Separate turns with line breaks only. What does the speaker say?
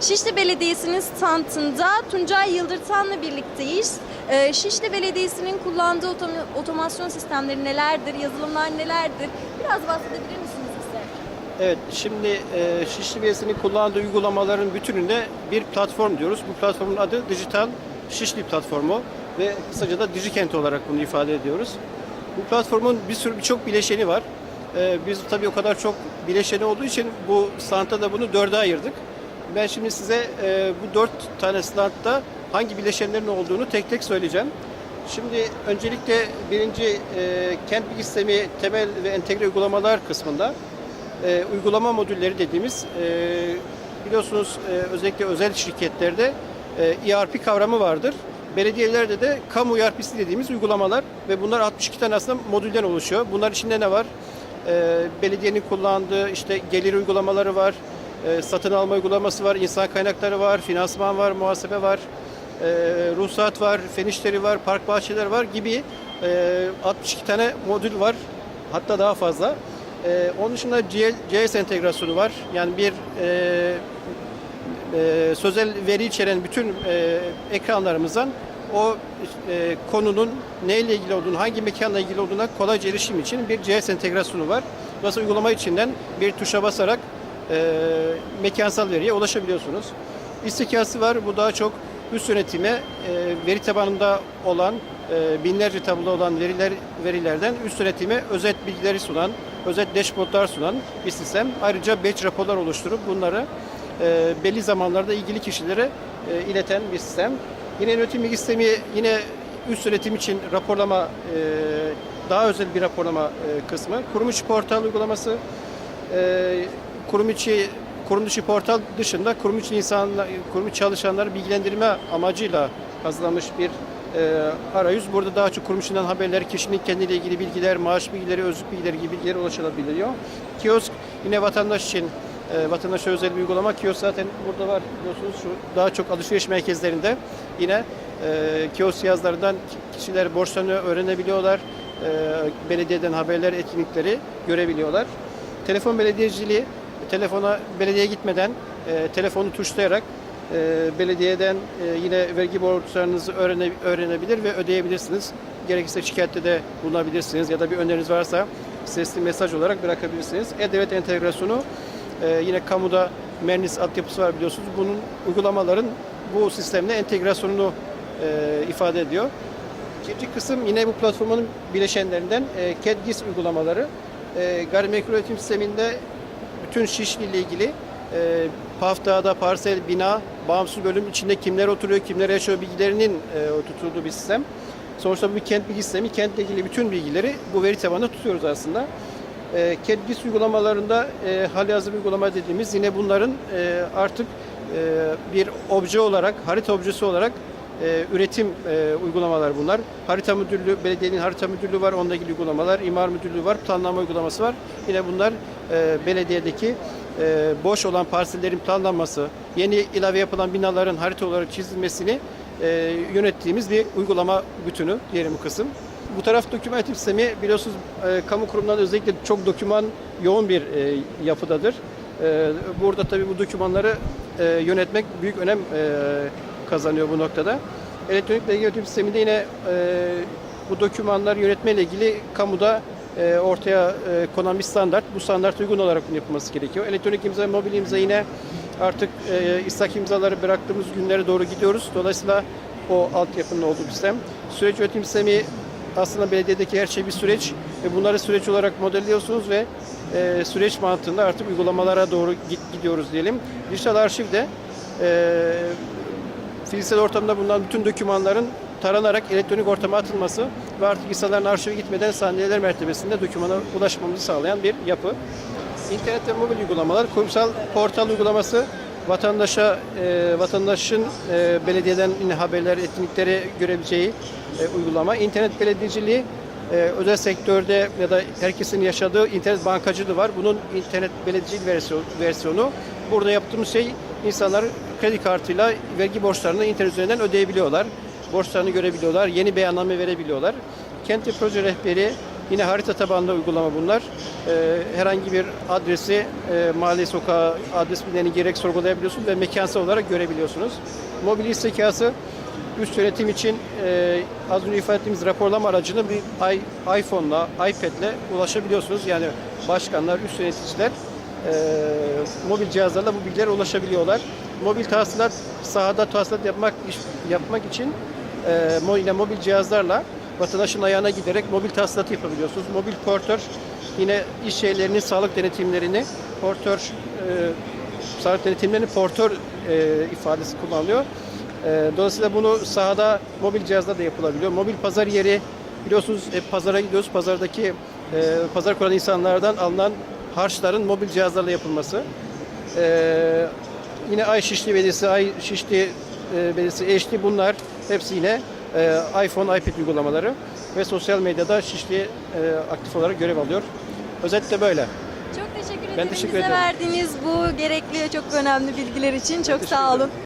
Şişli Belediyesi'nin standında Tuncay Yıldırtan'la birlikteyiz. Ee, Şişli Belediyesi'nin kullandığı otom- otomasyon sistemleri nelerdir, yazılımlar nelerdir? Biraz bahsedebilir misiniz bize?
Evet, şimdi e, Şişli Belediyesi'nin kullandığı uygulamaların bütününde bir platform diyoruz. Bu platformun adı Dijital Şişli Platformu ve kısaca da Dijikent olarak bunu ifade ediyoruz. Bu platformun bir sürü birçok bileşeni var. E, biz tabii o kadar çok bileşeni olduğu için bu standta da bunu dörde ayırdık. Ben şimdi size e, bu dört tane standta hangi bileşenlerin olduğunu tek tek söyleyeceğim. Şimdi öncelikle birinci e, kent bilgi sistemi temel ve entegre uygulamalar kısmında e, uygulama modülleri dediğimiz e, biliyorsunuz e, özellikle özel şirketlerde e, ERP kavramı vardır. Belediyelerde de kamu ERP'si dediğimiz uygulamalar ve bunlar 62 tane aslında modülden oluşuyor. Bunlar içinde ne var? E, belediyenin kullandığı işte gelir uygulamaları var, e, satın alma uygulaması var, insan kaynakları var, finansman var, muhasebe var, e, ruhsat var, fen var, park bahçeleri var gibi e, 62 tane modül var. Hatta daha fazla. Onun dışında GL, GS entegrasyonu var. Yani bir sözel veri içeren bütün ekranlarımızdan o e, konunun neyle ilgili olduğunu, hangi mekanla ilgili olduğuna kolayca erişim için bir GS entegrasyonu var. Dolayısıyla uygulama içinden bir tuşa basarak e, mekansal veriye ulaşabiliyorsunuz. İstikası var. Bu daha çok üst yönetime e, veri tabanında olan e, binlerce tablo olan veriler verilerden üst yönetime özet bilgileri sunan, özet dashboardlar sunan bir sistem. Ayrıca batch raporlar oluşturup bunları e, belli zamanlarda ilgili kişilere e, ileten bir sistem. Yine yönetim bilgi sistemi yine üst yönetim için raporlama e, daha özel bir raporlama e, kısmı. Kurum içi portal uygulaması e, kurum içi kurum dışı portal dışında kurum içi insanlar, kurum içi çalışanları bilgilendirme amacıyla hazırlanmış bir e, arayüz. Burada daha çok kurum içinden haberler, kişinin kendiyle ilgili bilgiler, maaş bilgileri, özlük bilgileri gibi bilgilere ulaşılabiliyor. Kiosk yine vatandaş için e, vatandaşa özel bir uygulama. Kiosk zaten burada var biliyorsunuz şu daha çok alışveriş merkezlerinde yine e, kiosk cihazlarından kişiler borçlarını öğrenebiliyorlar. E, belediyeden haberler, etkinlikleri görebiliyorlar. Telefon belediyeciliği telefona belediyeye gitmeden e, telefonu tuşlayarak e, belediyeden e, yine vergi borçlarınızı öğrene, öğrenebilir ve ödeyebilirsiniz. Gerekirse şikayette de bulunabilirsiniz ya da bir öneriniz varsa sesli mesaj olarak bırakabilirsiniz. E-Devlet entegrasyonu e, yine kamuda Mernis altyapısı var biliyorsunuz. Bunun uygulamaların bu sistemle entegrasyonunu e, ifade ediyor. İkinci kısım yine bu platformun bileşenlerinden e, CAD-GIS uygulamaları. E, gayrimenkul üretim sisteminde bütün Şişli ile ilgili e, paftada, parsel, bina, bağımsız bölüm içinde kimler oturuyor, kimler yaşıyor bilgilerinin e, oturtulduğu bir sistem. Sonuçta bu bir kent bilgi sistemi. Kentle ilgili bütün bilgileri bu veri tabanında tutuyoruz aslında. E, CAD-GIS uygulamalarında e, hali hazır uygulama dediğimiz yine bunların e, artık e, bir obje olarak, harita objesi olarak e, üretim e, uygulamalar bunlar. Harita müdürlüğü, belediyenin harita müdürlüğü var, onunla ilgili uygulamalar, imar müdürlüğü var, planlama uygulaması var. Yine bunlar e, belediyedeki e, boş olan parsellerin planlanması, yeni ilave yapılan binaların harita olarak çizilmesini e, yönettiğimiz bir uygulama bütünü diyelim bu kısım. Bu taraf doküman yönetim sistemi biliyorsunuz e, kamu kurumlarında özellikle çok doküman yoğun bir e, yapıdadır. E, burada tabii bu dokümanları e, yönetmek büyük önem e, kazanıyor bu noktada. Elektronik belge yönetim sisteminde yine e, bu dokümanlar yönetmeyle ilgili kamuda e, ortaya e, konan bir standart. Bu standart uygun olarak yapılması gerekiyor. Elektronik imza, mobil imza yine artık e, istak imzaları bıraktığımız günlere doğru gidiyoruz. Dolayısıyla o altyapının olduğu bir sistem. Süreç yönetim sistemi aslında belediyedeki her şey bir süreç ve bunları süreç olarak modelliyorsunuz ve e, süreç mantığında artık uygulamalara doğru gidiyoruz diyelim. Dijital arşiv de e, fiziksel ortamda bulunan bütün dokümanların taranarak elektronik ortama atılması ve artık insanların arşive gitmeden saniyeler mertebesinde dokümana ulaşmamızı sağlayan bir yapı. İnternet ve mobil uygulamalar, kurumsal portal uygulaması vatandaşa, e, vatandaşın e, belediyeden haberler, etkinlikleri görebileceği e, uygulama. İnternet belediyeciliği e, özel sektörde ya da herkesin yaşadığı internet bankacılığı var. Bunun internet belediyecilik versiyonu. Burada yaptığımız şey insanlar kredi kartıyla vergi borçlarını internet üzerinden ödeyebiliyorlar. Borçlarını görebiliyorlar. Yeni beyanname verebiliyorlar. Kent ve proje rehberi Yine harita tabanlı uygulama bunlar. Ee, herhangi bir adresi, e, mahalle sokağı adres bilgilerini gerek sorgulayabiliyorsunuz ve mekansal olarak görebiliyorsunuz. Mobil iş zekası üst yönetim için e, az önce ifade ettiğimiz raporlama aracını bir iPhone'la, iPad'le ulaşabiliyorsunuz. Yani başkanlar, üst yöneticiler e, mobil cihazlarla bu bilgilere ulaşabiliyorlar. Mobil tahsilat, sahada tahsilat yapmak iş- yapmak için e, yine mobil cihazlarla vatandaşın ayağına giderek mobil tahsilatı yapabiliyorsunuz. Mobil portör yine iş şeylerinin sağlık denetimlerini portör e, sağlık denetimlerini portör e, ifadesi kullanılıyor. E, dolayısıyla bunu sahada mobil cihazla da yapılabiliyor. Mobil pazar yeri biliyorsunuz hep pazara gidiyoruz. Pazardaki e, pazar kuran insanlardan alınan harçların mobil cihazlarla yapılması. E, yine Ay Şişli Belediyesi, Ay Şişli e, Belediyesi, HD bunlar hepsi yine e, iPhone, iPad uygulamaları ve sosyal medyada Şişli e, aktif olarak görev alıyor. Özetle böyle.
Çok teşekkür ederim
Ben teşekkür
bize
ederim.
verdiğiniz bu gerekli çok önemli bilgiler için. Çok sağ olun.